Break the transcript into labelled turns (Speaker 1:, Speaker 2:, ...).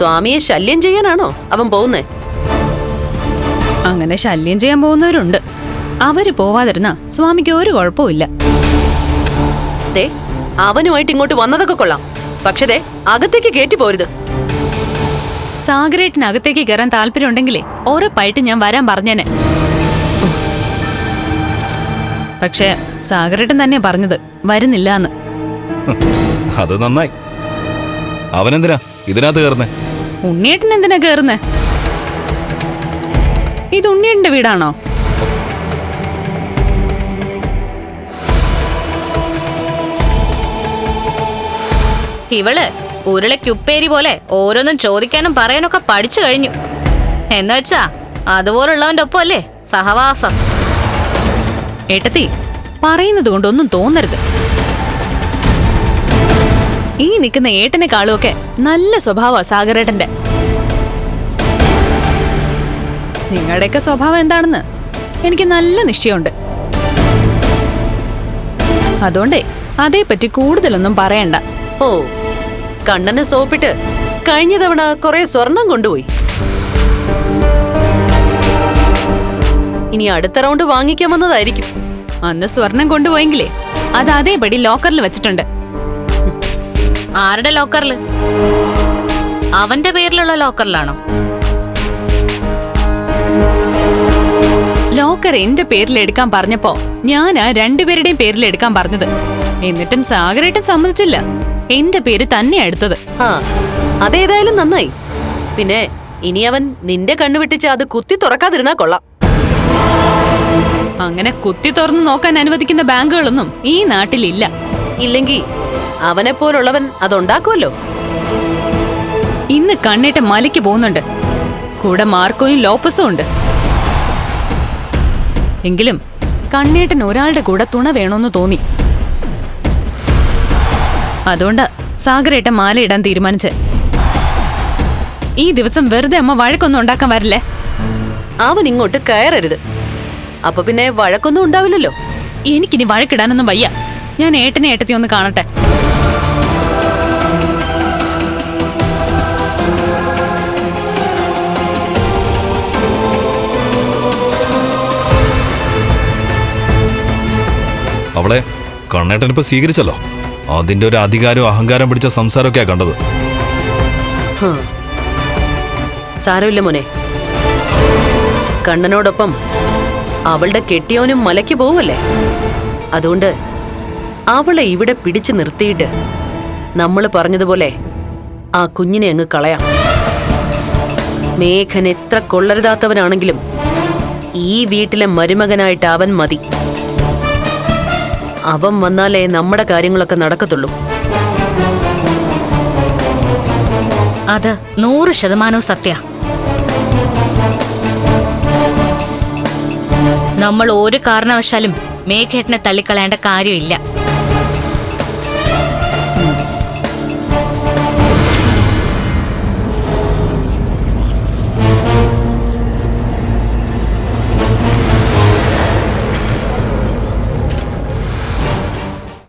Speaker 1: സ്വാമിയെ ശല്യം ചെയ്യാനാണോ അവൻ പോകുന്നേ?
Speaker 2: അങ്ങനെ ശല്യം ചെയ്യാൻ പോകുന്നവരുണ്ട്. അവർ പോവാതിരുന്ന സ്വാമിക്ക് ഒരു കുഴപ്പമില്ല
Speaker 1: ദേ അവനുമായിട്ട് ഇങ്ങോട്ട് വന്നതൊക്കെ കൊള്ളാം. പക്ഷേ ദേ അകത്തേക്ക് കയറ്റി പോരുത്.
Speaker 2: സാഗരേട്ടിനകത്തേക്ക് കയറാൻ താല്പര്യമുണ്ടെങ്കിലേ ഉറപ്പായിട്ട് ഞാൻ വരാൻ പറഞ്ഞേനെ. പക്ഷേ സാഗരേട്ടൻ തന്നെയാ പറഞ്ഞത് വരുന്നില്ല എന്ന്
Speaker 3: അത് നന്നായി. അവനെന്തിനാ ഇതിനകത്ത് കയറുന്നേ
Speaker 2: ഉണ്ണിയേട്ടൻ എന്തിനാ കേറുന്നേ? ഇത് ഉണ്ണിയേട്ടന്റെ വീടാണോ?
Speaker 4: ഇവൾ ഉരുളക്കുപ്പേരി പോലെ ഓരോന്നും ചോദിക്കാനും പറയാനൊക്കെ പഠിച്ചു കഴിഞ്ഞു. എന്നുവെച്ചാ അതുപോലുള്ളവന്റെ ഒപ്പം അല്ലേ സഹവാസം.
Speaker 2: ഏട്ടത്തി പറയുന്നത് കൊണ്ടൊന്നും തോന്നരുത്. ഈ നിൽക്കുന്ന ഏട്ടനെ കാളുമൊക്കെ നല്ല സ്വഭാവ സാഗരേട്ടന്റെ നിങ്ങളുടെയൊക്കെ സ്വഭാവം എന്താണെന്ന് എനിക്ക് നല്ല നിശ്ചയമുണ്ട്. അതുകൊണ്ടേ അതേപ്പറ്റി കൂടുതലൊന്നും പറയണ്ട.
Speaker 1: ഓ കണ്ണനെ സോപ്പിട്ട് കഴിഞ്ഞ തവണ കുറെ സ്വർണം കൊണ്ടുപോയി. ഇനി അടുത്ത റൗണ്ട് വാങ്ങിക്കാമെന്നതായിരിക്കും.
Speaker 2: അന്ന് സ്വർണം കൊണ്ടുപോയെങ്കിലേ അത് അതേപടി ലോക്കറിൽ വെച്ചിട്ടുണ്ട്.
Speaker 4: ആരുടെ ലോക്കറിൽ അവന്റെ പേരിലുള്ള ലോക്കറിലാണോ?
Speaker 2: ലോക്കർ എന്റെ പേരിൽ എടുക്കാൻ പറഞ്ഞപ്പോ ഞാനാ രണ്ടുപേരുടെയും പേരിൽ എടുക്കാൻ പറഞ്ഞത്. എന്നിട്ടും സാഗരേട്ടൻ സമ്മതിച്ചില്ല. എന്റെ പേര് തന്നെയാ എടുത്തത്.
Speaker 1: ആ അതേതായാലും നന്നായി. പിന്നെ ഇനി അവൻ നിന്റെ കണ്ണു വെട്ടിച്ച് അത് കുത്തി തുറക്കാതിരുന്നാ കൊള്ളാം.
Speaker 2: അങ്ങനെ കുത്തി തുറന്നു നോക്കാൻ അനുവദിക്കുന്ന ബാങ്കുകളൊന്നും ഈ നാട്ടിലില്ല.
Speaker 1: ഇല്ലെങ്കി അവനെ പോലുള്ളവൻ അതുണ്ടാക്കുമല്ലോ
Speaker 2: ഇന്ന് കണ്ണേട്ട മലയ്ക്ക് പോകുന്നുണ്ട്. കൂടെ മാർക്കോയും ലോപ്പസും ഉണ്ട്. എങ്കിലും കണ്ണേട്ടൻ ഒരാളുടെ കൂടെ തുണ വേണമെന്ന് തോന്നി. അതുകൊണ്ട് സാഗരേട്ട മാല ഇടാൻ തീരുമാനിച്ച്. ഈ ദിവസം വെറുതെ അമ്മ വഴക്കൊന്നും ഉണ്ടാക്കാൻ വരില്ലേ?
Speaker 1: അവൻ ഇങ്ങോട്ട് കയറരുത്. അപ്പൊ പിന്നെ വഴക്കൊന്നും ഉണ്ടാവില്ലല്ലോ.
Speaker 2: എനിക്കിനി വഴക്കിടാനൊന്നും വയ്യ. ഞാൻ ഏട്ടനെ ഏട്ടത്തി ഒന്ന് കാണട്ടെ.
Speaker 3: അവളെ കണ്ണേട്ടൻ ഇപ്പൊ സ്വീകരിച്ചല്ലോ? അതിന്റെ ഒരു അധികാരവും അഹങ്കാരം പിടിച്ച സംസാരമൊക്കെയാ കണ്ടത്.
Speaker 1: സാരമില്ല മോനെ. കണ്ണനോടൊപ്പം അവളുടെ കെട്ടിയവനും മലയ്ക്ക് പോവല്ലേ അതുകൊണ്ട് അവളെ ഇവിടെ പിടിച്ചു നിർത്തിയിട്ട് നമ്മൾ പറഞ്ഞതുപോലെ ആ കുഞ്ഞിനെ അങ്ങ് കളയാം. മേഘൻ എത്ര കൊള്ളരുതാത്തവനാണെങ്കിലും ഈ വീട്ടിലെ മരുമകനായിട്ട് അവൻ മതി. അവൻ വന്നാലേ നമ്മുടെ കാര്യങ്ങളൊക്കെ നടക്കത്തുള്ളൂ.
Speaker 4: അത് നൂറ് ശതമാനവും സത്യ. നമ്മൾ ഒരു കാരണവശാലും മേഘേട്ടനെ തള്ളിക്കളയേണ്ട കാര്യമില്ല.